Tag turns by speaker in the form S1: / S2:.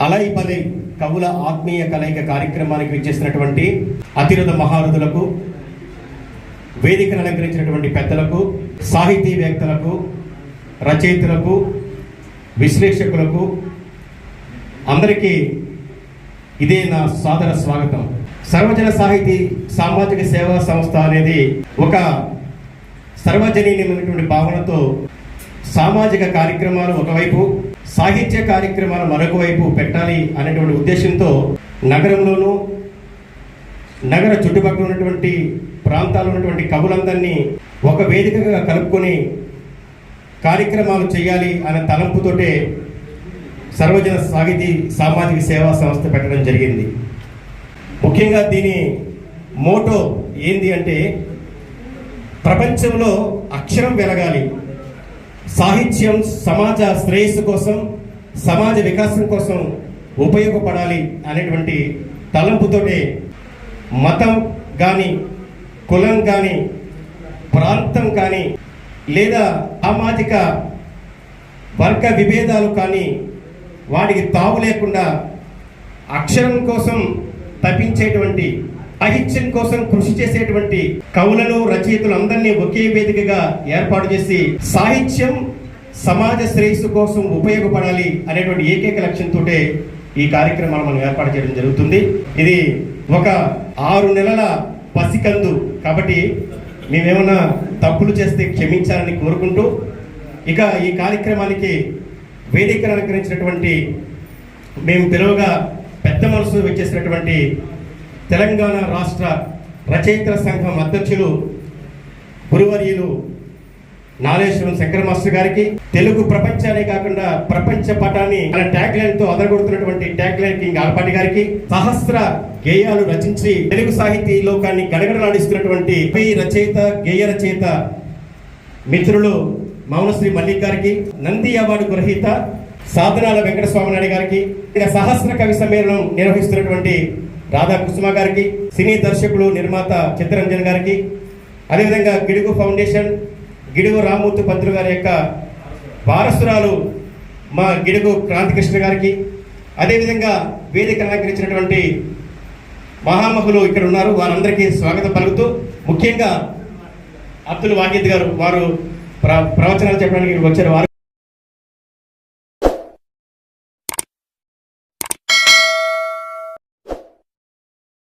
S1: అలైపలై కవుల ఆత్మీయ కలయిక కార్యక్రమానికి విచ్చేసినటువంటి అతిరథ మహారథులకు వేదికను అలంకరించినటువంటి పెద్దలకు సాహితీవేత్తలకు రచయితలకు విశ్లేషకులకు అందరికీ ఇదే నా సాదర స్వాగతం. సర్వజన సాహితీ సామాజిక సేవా సంస్థ అనేది ఒక సర్వజనీయమైనటువంటి భావనతో సామాజిక కార్యక్రమాలు ఒకవైపు సాహిత్య కార్యక్రమాలు మరొక వైపు పెట్టాలి అనేటువంటి ఉద్దేశంతో నగరంలోనూ నగర చుట్టుపక్కల ఉన్నటువంటి ప్రాంతాల్లో ఉన్నటువంటి కవులందరినీ ఒక వేదికగా కలుపుకొని కార్యక్రమాలు చేయాలి అనే తలంపుతోటే సర్వజన సాహితీ సామాజిక సేవా సంస్థ పెట్టడం జరిగింది. ముఖ్యంగా దీని మోటో ఏంది అంటే ప్రపంచంలో అక్షరం వెలగాలి. సాహిత్యం సమాజ శ్రేయస్సు కోసం సమాజ వికాసం కోసం ఉపయోగపడాలి అనేటువంటి తలంపుతోటే మతం కానీ కులం కానీ ప్రాంతం కానీ లేదా సామాజిక వర్గ విభేదాలు కానీ వాటికి తావు లేకుండా అక్షరం కోసం తప్పించేటువంటి సాహిత్యం కోసం కృషి చేసేటువంటి కవులను రచయితలు అందరినీ ఒకే వేదికగా ఏర్పాటు చేసి సాహిత్యం సమాజ శ్రేయస్సు కోసం ఉపయోగపడాలి అనేటువంటి ఏకైక లక్ష్యంతో ఈ కార్యక్రమాలు మనం ఏర్పాటు చేయడం జరుగుతుంది. ఇది ఒక ఆరు నెలల పసికందు కాబట్టి మేమేమన్నా తప్పులు చేస్తే క్షమించాలని కోరుకుంటూ ఇక ఈ కార్యక్రమానికి వేదికను అలంకరించినటువంటి మేము పిలువగా పెద్ద మనసు వచ్చేసినటువంటి తెలంగాణ రాష్ట్ర రచయితల సంఘం అధ్యక్షులు గురువర్యులు నాగేశ్వరం శంకర మాస్టర్ గారికి తెలుగు ప్రపంచానే కాకుండా ప్రపంచ పటాన్ని తన ట్యాగ్ లైన్తో అదరగొడుతున్నటువంటి ట్యాగ్ లైన్ కింగ్ ఆల్పాటి గారికి సహస్ర గేయాలు రచించి తెలుగు సాహితీ లోకాన్ని గడగడలాడిస్తున్నటువంటి పి రచయిత గేయ రచయిత మిత్రులు మౌనశ్రీ మల్లిక్ గారికి నంది అవార్డు గ్రహీత సాధనాల వెంకటస్వామి నాయుడు గారికి ఇక సహస్ర కవి సమ్మేళనం నిర్వహిస్తున్నటువంటి రాధా కుసుమ గారికి సినీ దర్శకులు నిర్మాత చిత్తరంజన్ గారికి అదేవిధంగా గిడుగు ఫౌండేషన్ గిడుగు రామ్మూర్తి పంతులు గారి యొక్క వారసురాలు మా గిడుగు క్రాంతికృష్ణ గారికి అదేవిధంగా వేదిక అలంకరించినటువంటి మహామహులు ఇక్కడ ఉన్నారు. వారందరికీ స్వాగతం పలుకుతూ ముఖ్యంగా అబ్దుల్ వాహిద్ గారు వారు ప్ర ప్రవచనాలు చెప్పడానికి వచ్చారు. వారు